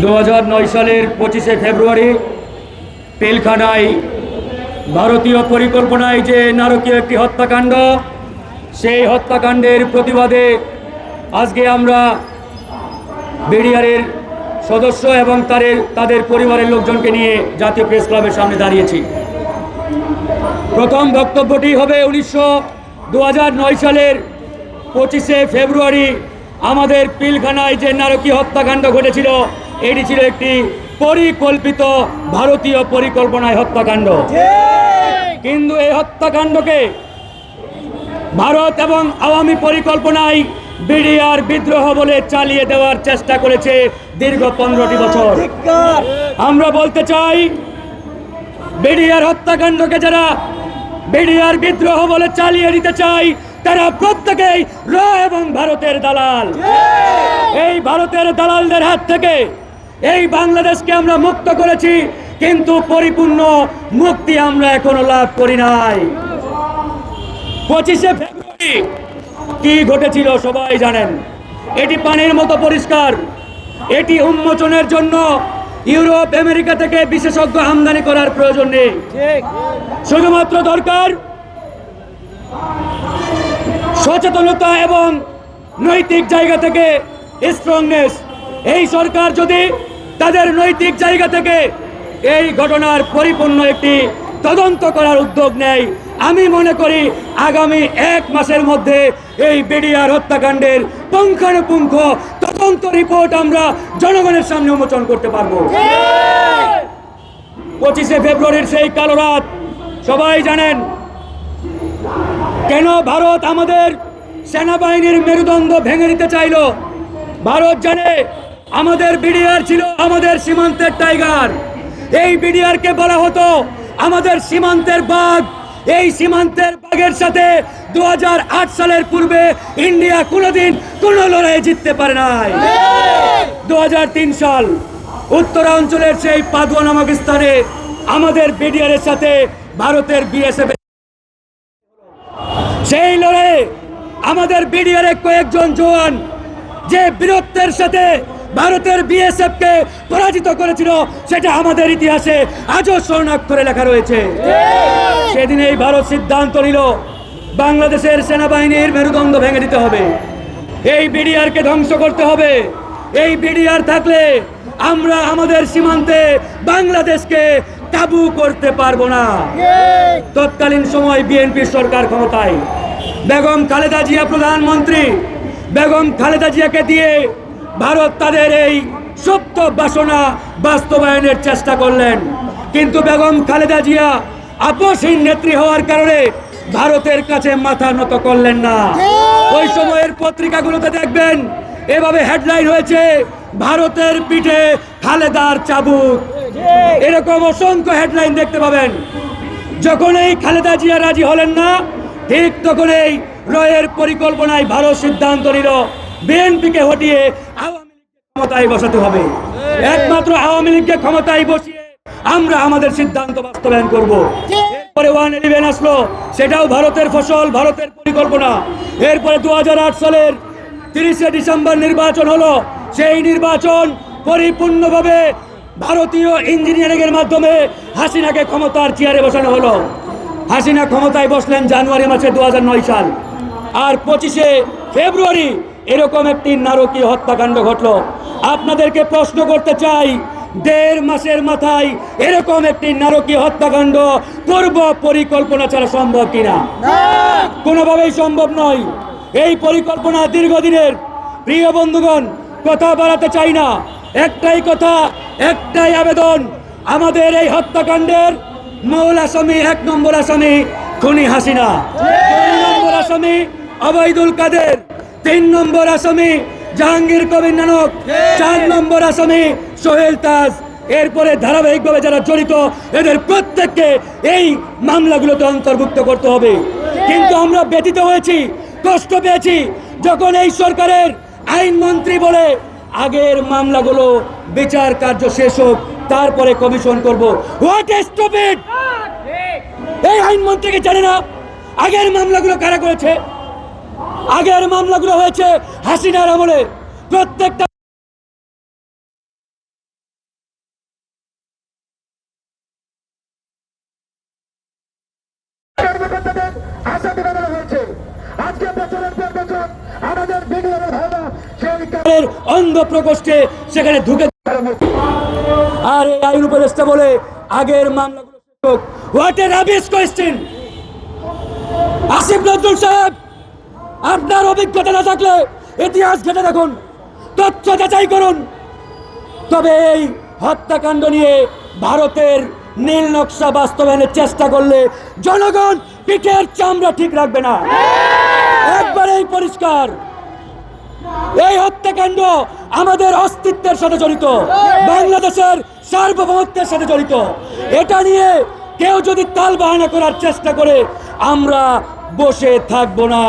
দু হাজার নয় সালের পঁচিশে ফেব্রুয়ারি পিলখানায় ভারতীয় পরিকল্পনায় যে নারকীয় একটি হত্যাকাণ্ড, সেই হত্যাকাণ্ডের প্রতিবাদে আজকে আমরা বিডিআরের সদস্য এবং তাদের তাদের পরিবারের লোকজনকে নিয়ে জাতীয় প্রেস ক্লাবের সামনে দাঁড়িয়েছি। প্রথম বক্তব্যটি হবে উনিশশো দু সালের পঁচিশে ফেব্রুয়ারি আমাদের পিলখানায় যে নারকীয় হত্যাকাণ্ড ঘটেছিল এটি ছিল একটি পরিকল্পিত ভারতীয় পরিকল্পনায় হত্যাকাণ্ড। কিন্তু এই হত্যাকাণ্ডকে ভারত এবং আওয়ামী পরিকল্পনায় বিডিআর বিদ্রোহ বলে চালিয়ে দেওয়ার চেষ্টা করেছে দীর্ঘ পনেরোটি বছর। আমরা বলতে চাই, বিডিআর হত্যাকাণ্ডকে যারা বিডিআর বিদ্রোহ বলে চালিয়ে দিতে চাই তারা প্রত্যেকেই র এবং ভারতের দালাল। এই ভারতের দালালদের হাত থেকে এই বাংলাদেশকে আমরা মুক্ত করেছি কিন্তু পরিপূর্ণ মুক্তি আমরা এখনও লাভ করি নাই। পঁচিশে ফেব্রুয়ারি কি ঘটেছিল সবাই জানেন। এটি পানির মতো পরিষ্কার। এটি উন্মোচনের জন্য ইউরোপ আমেরিকা থেকে বিশেষজ্ঞ আমদানি করার প্রয়োজন নেই। শুধুমাত্র দরকার সচেতনতা এবং নৈতিক জায়গা থেকে স্ট্রংনেস এই সরকার যদি তাদের নৈতিক জায়গা থেকে এই ঘটনার পরিপূর্ণ একটি তদন্ত করার উদ্যোগ নেয়। আমি মনে করি আগামী এক মাসের মধ্যে এই বিডিআর হত্যাকাণ্ডের পুঙ্খানুপুঙ্খ তদন্ত রিপোর্ট আমরা জনগণের সামনে উন্মোচন করতে পারব। পঁচিশে ফেব্রুয়ারির সেই কালো রাত, সবাই জানেন কেন ভারত আমাদের সেনাবাহিনীর মেরুদণ্ড ভেঙে দিতে চাইল? ভারত জানে আমাদের বিডিআর ছিল আমাদের সীমান্তের টাইগার। এই বিডিআরকে বলা হতো আমাদের সীমান্তের বাঘ। এই সীমান্তের বাঘের সাথে দুহাজার আট সালের পূর্বে ইন্ডিয়া কোনোদিন কোনো লড়াই জিততে পারে নাই। দু হাজার তিন সাল উত্তরাঞ্চলের সেই পাদুয়া নামক স্থানে আমাদের বিডিআরের সাথে ভারতের বিএসএফ সেই লড়াইয়ে আমাদের বিডিআর কয়েকজন জওয়ান যে বীরত্বের সাথে ভারতের বিএসএফ কে পরাজিত করেছিল, সেটা আমাদের ইতিহাসে আজও স্বর্ণাক্ষরে লেখা রয়েছে। সেদিন এই ভারত সিদ্ধান্ত নিল, বাংলাদেশের সেনাবাহিনীর মেরুদণ্ড ভেঙে দিতে হবে। এই বিডিআরকে ধ্বংস করতে হবে। এই বিডিআর থাকলে আমরা আমাদের সীমান্তে বাংলাদেশকে কাবু করতে পারব না। তৎকালীন সময় বিএনপি সরকার ক্ষমতায়। বেগম খালেদা জিয়া প্রধানমন্ত্রী। বেগম খালেদা জিয়াকে দিয়ে ভারত তাদের এই সুপ্ত বাসনা বাস্তবায়নের চেষ্টা করলেন। কিন্তু বেগম খালেদা জিয়া আপসহীন নেত্রী হওয়ার কারণে ভারতের কাছে মাথা নত করলেন না। ওই সময়ের পত্রিকাগুলোতে দেখবেন, এভাবে হেডলাইন হয়েছে, ভারতের পিঠে খালেদার চাবুক। এরকম অসংখ্য হেডলাইন দেখতে পাবেন। যখন এই খালেদা জিয়া রাজি হলেন না, ঠিক তখন এই রয়ের পরিকল্পনায় ভারত সিদ্ধান্ত নিল। বিএনপিকে হটিয়ে আওয়ামী লীগকে ক্ষমতায় বসাতে হবে। একমাত্র আওয়ামী লীগকে ক্ষমতায় বসিয়ে আমরা আমাদের সিদ্ধান্ত বাস্তবায়ন করব। এরপরে ওয়ান ইলেভেন আসলো সেটাও ভারতের ফসল ভারতের পরিকল্পনা। এরপরে দু হাজার আট সালের তিরিশে ডিসেম্বর নির্বাচন হলো সেই নির্বাচন পরিপূর্ণভাবে ভারতীয় ইঞ্জিনিয়ারিং এর মাধ্যমে হাসিনাকে ক্ষমতার চেয়ারে বসানো হলো। হাসিনা ক্ষমতায় বসলেন জানুয়ারি মাসে দু হাজার নয় সাল। আর পঁচিশে ফেব্রুয়ারি এরকম একটি নারকীয় হত্যাকাণ্ড ঘটলো। আপনাদেরকে প্রশ্ন করতে চাই দেড় মাসের মাথায় এরকম একটি নারকীয় হত্যাকাণ্ড পূর্ব পরিকল্পনা ছাড়া সম্ভব কিনা? কোনোভাবেই সম্ভব নয়। এই পরিকল্পনা দীর্ঘদিনের। প্রিয় বন্ধুগণ কথা বাড়াতে চাই না। একটাই কথা একটাই আবেদন। আমাদের এই হত্যাকাণ্ডের মূল আসামি এক নম্বর আসামি খুনি হাসিনা। দুই নম্বর আসামি অবৈদুল কাদের। তিন নম্বর আসামি জাহাঙ্গীর কবির নানক চার নম্বর আসামি সোহেল তাজ। এরপরে ধারাবাহিকভাবে যারা জড়িত এদের প্রত্যেককে এই মামলাগুলোতে অন্তর্ভুক্ত করতে হবে। কিন্তু আমরা ব্যতীত হয়েছি কষ্ট পেয়েছি। যখন এই সরকারের আইনমন্ত্রী বলে আগের মামলাগুলো বিচার কার্য শেষ হোক তারপরে কমিশন করব। হোয়াট স্টুপিড এই আইনমন্ত্রীকে জানে না? আগের মামলাগুলো কারা করেছে? আগের মামলাগুলো হয়েছে হাসিনার আমলে। প্রত্যেকটা অন্ধ প্রকোষ্ঠে সেখানে ঢুকে আর বলে আগের আসিফ নজরুল সাহেব আপনার অভিজ্ঞতা না থাকলে ইতিহাস ঘেটে দেখুন, তথ্য যাচাই করুন। তবে এই হত্যাকাণ্ড নিয়ে ভারতের নীল নকশা বাস্তবায়নের চেষ্টা করলে জনগণ পিঠের চামড়া ঠিক রাখবে না। একবারেই পরিষ্কার, এই হত্যাকাণ্ড আমাদের অস্তিত্বের সাথে জড়িত, বাংলাদেশের সার্বভৌমত্বের সাথে জড়িত। এটা নিয়ে কেউ যদি তাল বাহানা করার চেষ্টা করে, আমরা বসে থাকব না।